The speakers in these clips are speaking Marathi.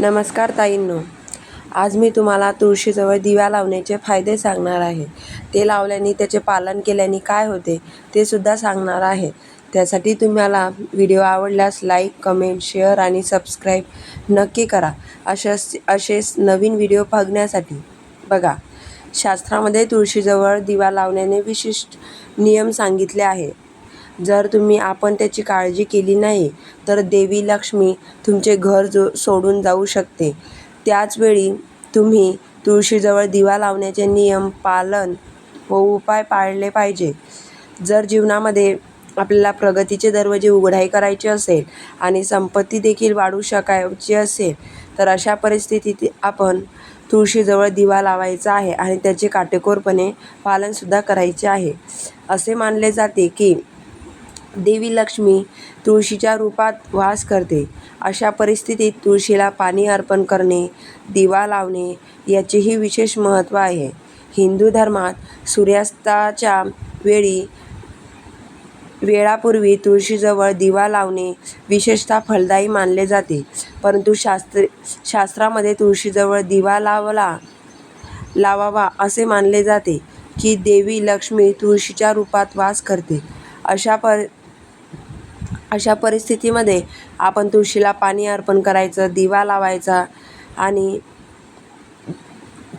नमस्कार ताईंनो. आज मी तुम्हाला तुळशीजवळ दिवा लावण्याचे फायदे सांगणार आहे. ते लावल्याने त्याचे पालन केल्याने काय होते ते सुद्धा सांगणार आहे. त्यासाठी तुम्हाला व्हिडिओ आवडल्यास लाईक कमेंट शेअर आणि सबस्क्राईब नक्की करा. अशाच असेच नवीन व्हिडिओ बघण्यासाठी बघा. शास्त्रामध्ये तुळशीजवळ दिवा लावण्याने विशिष्ट नियम सांगितले आहे. जर तुम्ही आपण त्याची काळजी केली नाही तर देवी लक्ष्मी तुमचे घर जो सोडून जाऊ शकते. त्याचवेळी तुम्ही तुळशीजवळ दिवा लावण्याचे नियम पालन व उपाय पाळले पाहिजे. जर जीवनामध्ये आपल्याला प्रगतीचे दरवाजे उघडाई करायचे असेल आणि संपत्ती देखील वाढू शकायची असेल तर अशा परिस्थितीत आपण तुळशीजवळ दिवा लावायचा आहे आणि त्याचे काटेकोरपणे पालनसुद्धा करायचे आहे. असे मानले जाते की देवी लक्ष्मी तुळशीच्या रूपात वास करते. अशा परिस्थितीत तुळशीला पाणी अर्पण करणे दिवा लावणे याचेही विशेष महत्त्व आहे. हिंदू धर्मात सूर्यास्ताच्या वेळी वेळापूर्वी तुळशीजवळ दिवा लावणे विशेषतः फलदायी मानले जाते. परंतु शास्त्र शास्त्रामध्ये तुळशीजवळ दिवा लावला लावावा असे मानले जाते की देवी लक्ष्मी तुळशीच्या रूपात वास करते. अशा पर अशा परिस्थितीमध्ये आपण तुळशीला पाणी अर्पण करायचं दिवा लावायचा आणि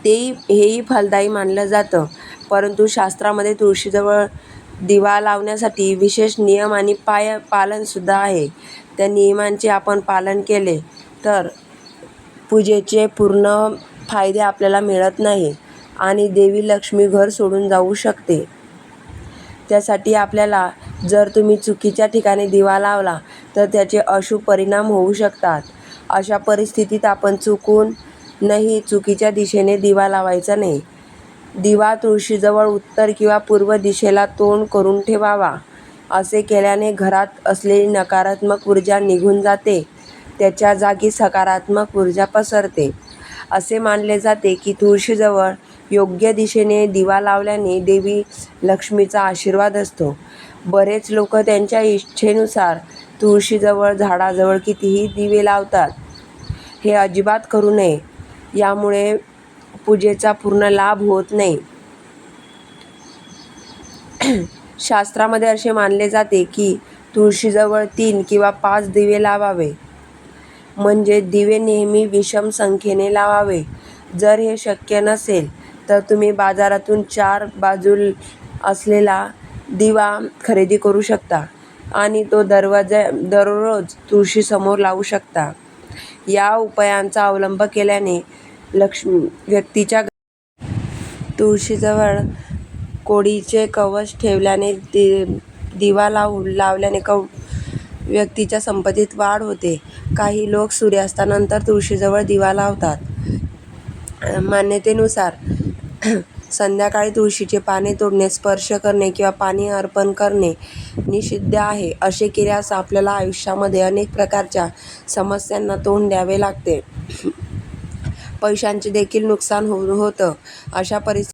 तेही हेही फलदायी मानलं जातं. परंतु शास्त्रामध्ये तुळशीजवळ दिवा लावण्यासाठी विशेष नियम आणि पाय पालनसुद्धा आहे. त्या नियमांचे आपण पालन केले तर पूजेचे पूर्ण फायदे आपल्याला मिळत नाही आणि देवी लक्ष्मी घर सोडून जाऊ शकते. त्यासाठी आपल्याला जर तुम्ही चुकीच्या ठिकाणी दिवा लावला तर त्याचे अशुभ परिणाम होऊ शकतात. अशा परिस्थितीत आपण चुकून नाही चुकीच्या दिशेने दिवा लावायचा नाही. दिवा तुळशीजवळ उत्तर किंवा पूर्व दिशेला तोंड करून ठेवावा. असे केल्याने घरात असलेली नकारात्मक ऊर्जा निघून जाते. त्याच्या जागी सकारात्मक ऊर्जा पसरते. असे मानले जाते की तुळशीजवळ योग्य दिशेने दिवा लावल्याने देवी लक्ष्मीचा आशीर्वाद असतो. बरेच लोक त्यांच्या इच्छेनुसार तुळशीजवळ झाडाजवळ कितीही दिवे लावतात. हे अजिबात करू नये. यामुळे पूजेचा पूर्ण लाभ होत नाही. शास्त्रामध्ये असे मानले जाते की तुळशीजवळ तीन किंवा पाच दिवे लावावे. म्हणजे दिवे नेहमी विषम संख्येने लावावे. जर हे शक्य नसेल तर तुम्ही बाजारातून चार बाजू असलेला दिवा खरेदी करू शकता आणि तो दरवाजा दररोज तुळशीसमोर लावू शकता. या उपायांचा अवलंब केल्याने लक्ष्मी व्यक्तीच्या तुळशीजवळ कोडीचे कवच ठेवल्याने दि दिवा लावून लावल्याने कव व्यक्तीच्या संपत्तीत वाढ होते. काही लोक सूर्यास्तानंतर तुळशीजवळ दिवा लावतात. मान्यतेनुसार संध्याकाळी तुळशीचे पाने तोडणे स्पर्श करणे किंवा पाणी अर्पण करणे निषिद्ध आहे. असे केल्यास आपल्याला आयुष्यामध्ये अनेक प्रकारच्या समस्यांना तोंड द्यावे लागते. पैशांचे देखील नुकसान हो होतं. अशा परिस्थितीत